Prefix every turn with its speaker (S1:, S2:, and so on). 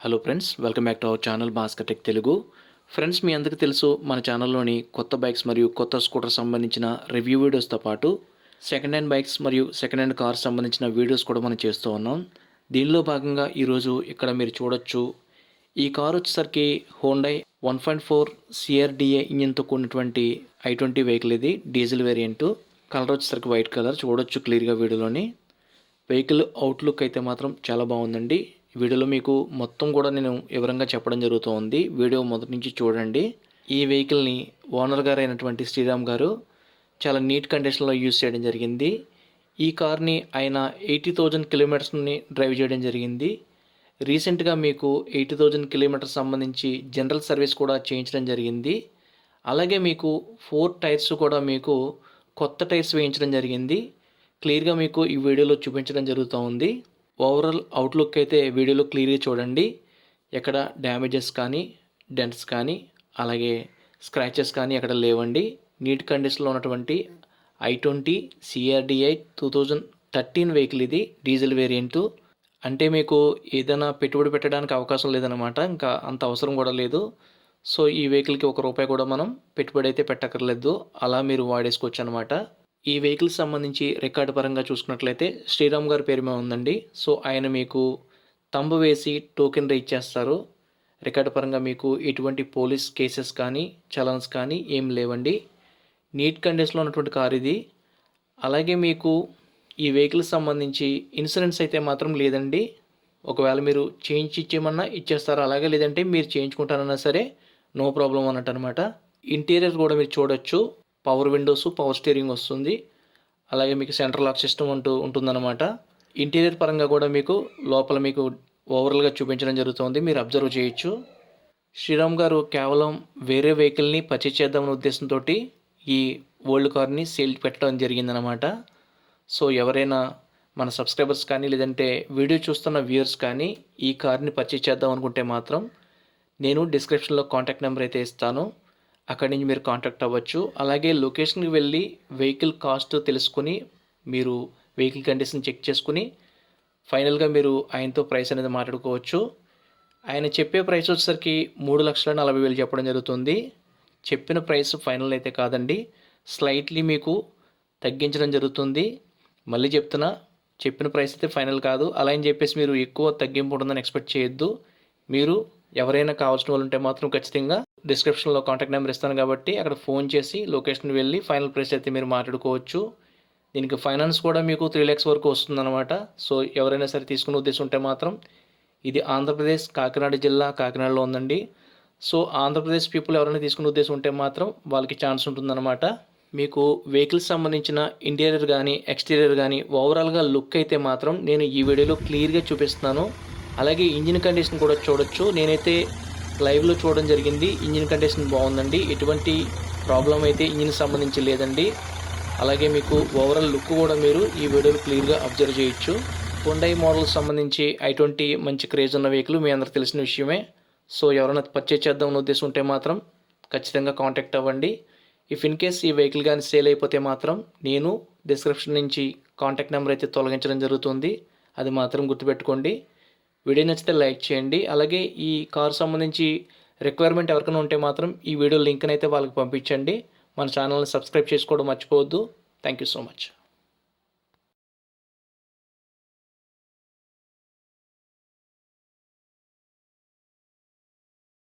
S1: Hello friends welcome back to our channel Bhaskar tech Telugu friends మీ అందరికీ తెలుసు మన ఛానల్లోని కొత్త బైక్స్ మరియు కొత్త స్కూటర్ సంబంధించిన రివ్యూ వీడియోస్తో పాటు సెకండ్ హ్యాండ్ బైక్స్ మరియు సెకండ్ హ్యాండ్ కార్స్ సంబంధించిన వీడియోస్ కూడా మనం చేస్తూ ఉన్నాం. దీనిలో భాగంగా ఈరోజు ఇక్కడ మీరు చూడొచ్చు ఈ కార్ వచ్చేసరికి Hyundai one point four CRDA ఇంజిన్తో కూడినటువంటి ఐ ట్వంటీ వెహికల్ ఇది డీజిల్ వేరియంట్ కలర్ వచ్చేసరికి వైట్ కలర్ చూడొచ్చు క్లియర్గా వీడియోలోని. వెహికల్ అవుట్లుక్ అయితే మాత్రం చాలా బాగుందండి. వీడియోలో మీకు మొత్తం కూడా నేను వివరంగా చెప్పడం జరుగుతుంది వీడియో మొదటి నుంచి చూడండి. ఈ వెహికల్ని ఓనర్ గారు అయినటువంటి శ్రీరామ్ గారు చాలా నీట్ కండిషన్లో యూజ్ చేయడం జరిగింది. ఈ కార్ని ఆయన ఎయిటీ థౌజండ్ కిలోమీటర్స్ని డ్రైవ్ చేయడం జరిగింది. రీసెంట్గా మీకు ఎయిటీ థౌజండ్ కిలోమీటర్స్ సంబంధించి జనరల్ సర్వీస్ కూడా చేయించడం జరిగింది. అలాగే మీకు ఫోర్ టైర్స్ కూడా మీకు కొత్త టైర్స్ వేయించడం జరిగింది. క్లియర్గా మీకు ఈ వీడియోలో చూపించడం జరుగుతూ ఉంది. ఓవరాల్ అవుట్లుక్ అయితే వీడియోలో క్లియర్గా చూడండి. ఎక్కడ డ్యామేజెస్ కానీ డెంట్స్ కానీ అలాగే స్క్రాచెస్ కానీ ఎక్కడ లేవండి. నీట్ కండిషన్లో ఉన్నటువంటి I twenty CRDI two thousand thirteen vehicle ఇది డీజిల్ వేరియంట్ అంటే మీకు ఏదైనా పెట్టుబడి పెట్టడానికి అవకాశం లేదనమాట ఇంకా అంత అవసరం కూడా లేదు. సో ఈ వెహికల్కి ఒక రూపాయి కూడా మనం పెట్టుబడి అయితే పెట్టక్కర్లేదు. అలా మీరు వాడేసుకోవచ్చు అనమాట ఈ వెహికల్ సంబంధించి రికార్డు పరంగా చూసుకున్నట్లయితే శ్రీరామ్ గారి పేరు మీద ఉందండి. సో ఆయన మీకు తంబు వేసి టోకెన్ రీచ్ చేస్తారు. రికార్డు పరంగా మీకు ఎటువంటి పోలీస్ కేసెస్ కానీ చలన్స్ కానీ ఏం లేవండి. నీట్ కండిషన్లో ఉన్నటువంటి కార్ ఇది. అలాగే మీకు ఈ వెహికల్ సంబంధించి ఇన్సూరెన్స్ అయితే మాత్రం లేదండి. ఒకవేళ మీరు చేయించి ఇచ్చేమన్నా ఇచ్చేస్తారు? అలాగే లేదంటే మీరు చేయించుకుంటానన్నా సరే నో ప్రాబ్లం అన్నట్టు అనమాట ఇంటీరియర్ కూడా మీరు చూడొచ్చు. పవర్ విండోస్ పవర్ స్టీరింగ్ వస్తుంది. అలాగే మీకు సెంట్రల్ లాక్ సిస్టమ్ అంటూ ఉంటుందన్నమాట. ఇంటీరియర్ పరంగా కూడా మీకు లోపల మీకు ఓవరాల్గా చూపించడం జరుగుతుంది. మీరు అబ్జర్వ్ చేయొచ్చు. శ్రీరామ్ గారు కేవలం వేరే వెహికల్ని పర్చేజ్ చేద్దామనే ఉద్దేశంతో ఈ ఓల్డ్ కార్ని సేల్ పెట్టడం జరిగిందనమాట సో ఎవరైనా మన సబ్స్క్రైబర్స్ కానీ లేదంటే వీడియో చూస్తున్న వ్యూయర్స్ కానీ ఈ కార్ని పర్చేజ్ చేద్దాం అనుకుంటే మాత్రం నేను డిస్క్రిప్షన్లో కాంటాక్ట్ నెంబర్ అయితే ఇస్తాను. అక్కడి నుంచి మీరు కాంటాక్ట్ అవ్వచ్చు. అలాగే లొకేషన్కి వెళ్ళి వెహికల్ కాస్ట్ తెలుసుకుని మీరు వెహికల్ కండిషన్ చెక్ చేసుకుని ఫైనల్గా మీరు ఆయనతో ప్రైస్ అనేది మాట్లాడుకోవచ్చు. ఆయన చెప్పే ప్రైస్ వచ్చేసరికి మూడు లక్షల నలభై వేలు చెప్పడం జరుగుతుంది. చెప్పిన ప్రైస్ ఫైనల్ అయితే కాదండి. స్లైట్లీ మీకు తగ్గించడం జరుగుతుంది. మళ్ళీ చెప్తున్నా చెప్పిన ప్రైస్ అయితే ఫైనల్ కాదు. అలా అని చెప్పేసి మీరు ఎక్కువ తగ్గింపు ఉంటుందని ఎక్స్పెక్ట్ చేయొద్దు. మీరు ఎవరైనా కావాల్సిన వాళ్ళు ఉంటే మాత్రం ఖచ్చితంగా డిస్క్రిప్షన్లో కాంటాక్ట్ నెంబర్ ఇస్తాను కాబట్టి అక్కడ ఫోన్ చేసి లొకేషన్ వెళ్ళి ఫైనల్ ప్రైస్ అయితే మీరు మాట్లాడుకోవచ్చు. దీనికి ఫైనాన్స్ కూడా మీకు త్రీ ల్యాక్స్ వరకు వస్తుందన్నమాట. సో ఎవరైనా సరే తీసుకునే ఉద్దేశం ఉంటే మాత్రం ఇది ఆంధ్రప్రదేశ్ కాకినాడ జిల్లా కాకినాడలో ఉందండి. సో ఆంధ్రప్రదేశ్ పీపుల్ ఎవరైనా తీసుకునే ఉద్దేశం ఉంటే మాత్రం వాళ్ళకి ఛాన్స్ ఉంటుందన్నమాట. మీకు వెహికల్స్ సంబంధించిన ఇంటీరియర్ కానీ ఎక్స్టీరియర్ కానీ ఓవరాల్గా లుక్ అయితే మాత్రం నేను ఈ వీడియోలో క్లియర్గా చూపిస్తున్నాను. అలాగే ఇంజిన్ కండిషన్ కూడా చూడొచ్చు. నేనైతే లైవ్లో చూడడం జరిగింది. ఇంజిన్ కండిషన్ బాగుందండి. ఎటువంటి ప్రాబ్లం అయితే ఇంజిన్ సంబంధించి లేదండి. అలాగే మీకు ఓవరాల్ లుక్ కూడా మీరు ఈ వీడియోలో క్లియర్గా అబ్జర్వ్ చేయొచ్చు. హుండై మోడల్ సంబంధించి ఐ ట్వంటీ మంచి క్రేజ్ ఉన్న వెహికల్ మీ అందరికి తెలిసిన విషయమే. సో ఎవరైనా పర్చేజ్ చేద్దామని ఉద్దేశం ఉంటే మాత్రం ఖచ్చితంగా కాంటాక్ట్ అవ్వండి. ఇఫ్ ఇన్ కేస్ ఈ వెహికల్ కానీ సేల్ అయిపోతే మాత్రం నేను డిస్క్రిప్షన్ నుంచి కాంటాక్ట్ నెంబర్ అయితే తొలగించడం జరుగుతుంది. అది మాత్రం గుర్తుపెట్టుకోండి. వీడియో నచ్చితే లైక్ చేయండి. అలాగే ఈ కార్ సంబంధించి రిక్వైర్మెంట్ ఎవరికైనా ఉంటే మాత్రం ఈ వీడియో లింక్ని అయితే వాళ్ళకి పంపించండి. మన ఛానల్ని సబ్స్క్రైబ్ చేసుకోవడం మర్చిపోవద్దు. Thank you so much